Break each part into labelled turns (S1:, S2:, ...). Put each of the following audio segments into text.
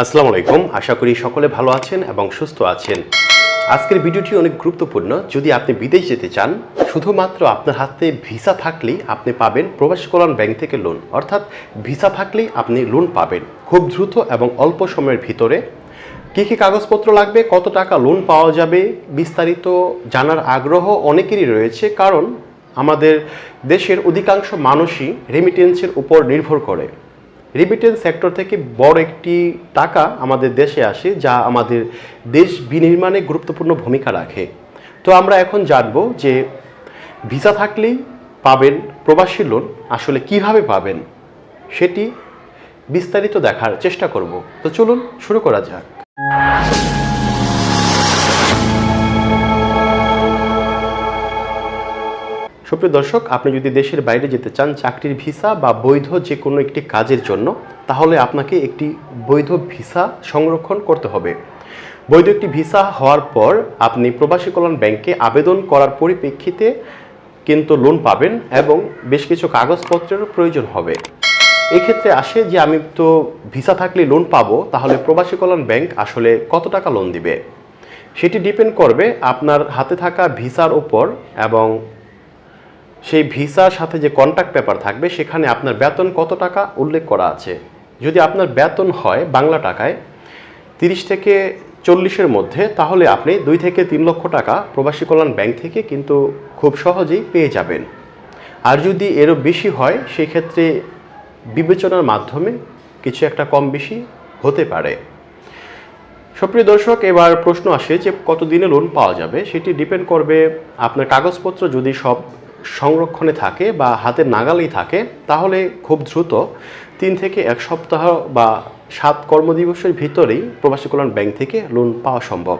S1: আসসালামু আলাইকুম। আশা করি সকলে ভালো আছেন এবং সুস্থ আছেন। আজকের ভিডিওটি অনেক গুরুত্বপূর্ণ। যদি আপনি বিদেশ যেতে চান, শুধুমাত্র আপনার হাতে ভিসা থাকলেই আপনি পাবেন প্রবাসী কল্যাণ ব্যাংক থেকে লোন। অর্থাৎ ভিসা থাকলেই আপনি লোন পাবেন। খুব দ্রুত এবং অল্প সময়ের ভিতরে। কী কী কাগজপত্র লাগবে, কত টাকা লোন পাওয়া যাবে, বিস্তারিত জানার আগ্রহ অনেকেরই রয়েছে। কারণ আমাদের দেশের অধিকাংশ মানুষই রেমিটেন্সের উপর নির্ভর করে। রিমিটেন্স সেক্টর থেকে বড় একটি টাকা আমাদের দেশে আসে, যা আমাদের দেশ বিনির্মাণে গুরুত্বপূর্ণ ভূমিকা রাখে। তো আমরা এখন জানব যে ভিসা থাকলেই পাবেন প্রবাসী লোন, আসলে কীভাবে পাবেন সেটি বিস্তারিত দেখার চেষ্টা করব। তো চলুন শুরু করা যাক। সুপ্রিয় দর্শক, আপনি যদি দেশের বাইরে যেতে চান চাকরির ভিসা বা বৈধ যে কোনো একটি কাজের জন্য, তাহলে আপনাকে একটি বৈধ ভিসা সংরক্ষণ করতে হবে। বৈধ একটি ভিসা হওয়ার পর আপনি প্রবাসী কল্যাণ ব্যাংকে আবেদন করার পরিপ্রেক্ষিতে কিন্তু লোন পাবেন এবং বেশ কিছু কাগজপত্রেরও প্রয়োজন হবে। এক্ষেত্রে আসে যে, আমি তো ভিসা থাকলে লোন পাবো, তাহলে প্রবাসী কল্যাণ ব্যাংক আসলে কত টাকা লোন দিবে? সেটি ডিপেন্ড করবে আপনার হাতে থাকা ভিসার ওপর এবং সেই ভিসার সাথে যে কন্ট্যাক্ট পেপার থাকবে, সেখানে আপনার বেতন কত টাকা উল্লেখ করা আছে? যদি আপনার বেতন হয় বাংলা টাকায় তিরিশ থেকে চল্লিশের মধ্যে, তাহলে আপনি দুই থেকে তিন লক্ষ টাকা প্রবাসী কল্যাণ ব্যাংক থেকে কিন্তু খুব সহজেই পেয়ে যাবেন। আর যদি এরও বেশি হয়, সেক্ষেত্রে বিবেচনার মাধ্যমে কিছু একটা কম বেশি হতে পারে। সুপ্রিয় দর্শক, এবার প্রশ্ন আসে যে কত দিনে লোন পাওয়া যাবে? সেটি ডিপেন্ড করবে আপনার কাগজপত্র যদি সব সংরক্ষণে থাকে বা হাতের নাগালেই থাকে, তাহলে খুব দ্রুত তিন থেকে এক সপ্তাহ বা সাত কর্মদিবসের ভিতরেই প্রবাসী কল্যাণ ব্যাংক থেকে লোন পাওয়া সম্ভব।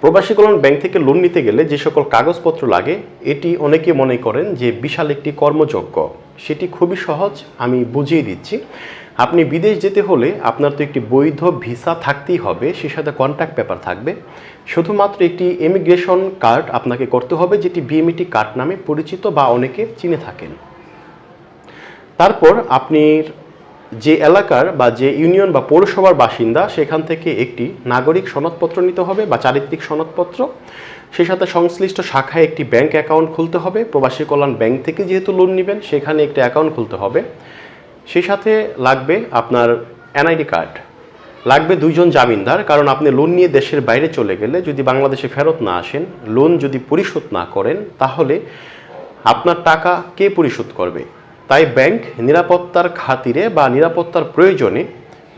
S1: প্রবাসী কল্যাণ ব্যাংক থেকে লোন নিতে গেলে যে সকল কাগজপত্র লাগে, এটি অনেকে মনে করেন যে বিশাল একটি কর্মযোগ্য সেটি খুবই সহজ, আমি বুঝিয়ে দিচ্ছি। আপনি বিদেশ যেতে হলে আপনার তো একটি বৈধ ভিসা থাকতেই হবে, সে সাথে কন্ট্যাক্ট পেপার থাকবে। শুধুমাত্র একটি ইমিগ্রেশন কার্ড আপনাকে করতে হবে, যেটি বিএমইটি কার্ড নামে পরিচিত বা অনেকে চিনে থাকেন। তারপর আপনি যে এলাকার বা যে ইউনিয়ন বা পৌরসভার বাসিন্দা, সেখান থেকে একটি নাগরিক সনদপত্র নিতে হবে বা চারিত্রিক সনদপত্র। সে সাথে সংশ্লিষ্ট শাখায় একটি ব্যাংক অ্যাকাউন্ট খুলতে হবে। প্রবাসী কল্যাণ ব্যাংক থেকে যেহেতু লোন নেবেন, সেখানে একটি অ্যাকাউন্ট খুলতে হবে। সেই সাথে লাগবে আপনার এনআইডি কার্ড। লাগবে দুইজন জামিনদার, কারণ আপনি লোন নিয়ে দেশের বাইরে চলে গেলে যদি বাংলাদেশে ফেরত না আসেন লোন যদি পরিশোধ না করেন, তাহলে আপনার টাকা কে পরিশোধ করবে? তাই ব্যাংক নিরাপত্তার খাতিরে বা নিরাপত্তার প্রয়োজনে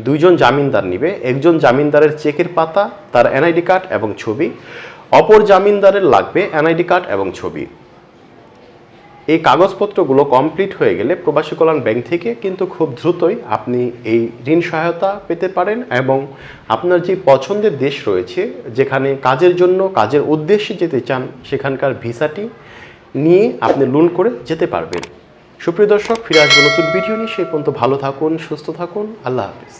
S1: দুইজন জামিনদার নিবে। একজন জামিনদারের চেকের পাতা, তার এনআইডি কার্ড এবং ছবি। অপর জামিনদারের লাগবে এনআইডি কার্ড এবং ছবি। এই কাগজপত্রগুলো কমপ্লিট হয়ে গেলে প্রবাসী কল্যাণ ব্যাংক থেকে কিন্তু খুব দ্রুতই আপনি এই ঋণ সহায়তা পেতে পারেন এবং আপনার যে পছন্দের দেশ রয়েছে, যেখানে কাজের জন্য, কাজের উদ্দেশ্যে যেতে চান, সেখানকার ভিসাটি নিয়ে আপনি লোন করে যেতে পারবেন। সুপ্রিয় দর্শক, ফিরে আসব নতুন ভিডিও নিয়ে। সেই পর্যন্ত ভালো থাকুন, সুস্থ থাকুন। আল্লাহ হাফিজ।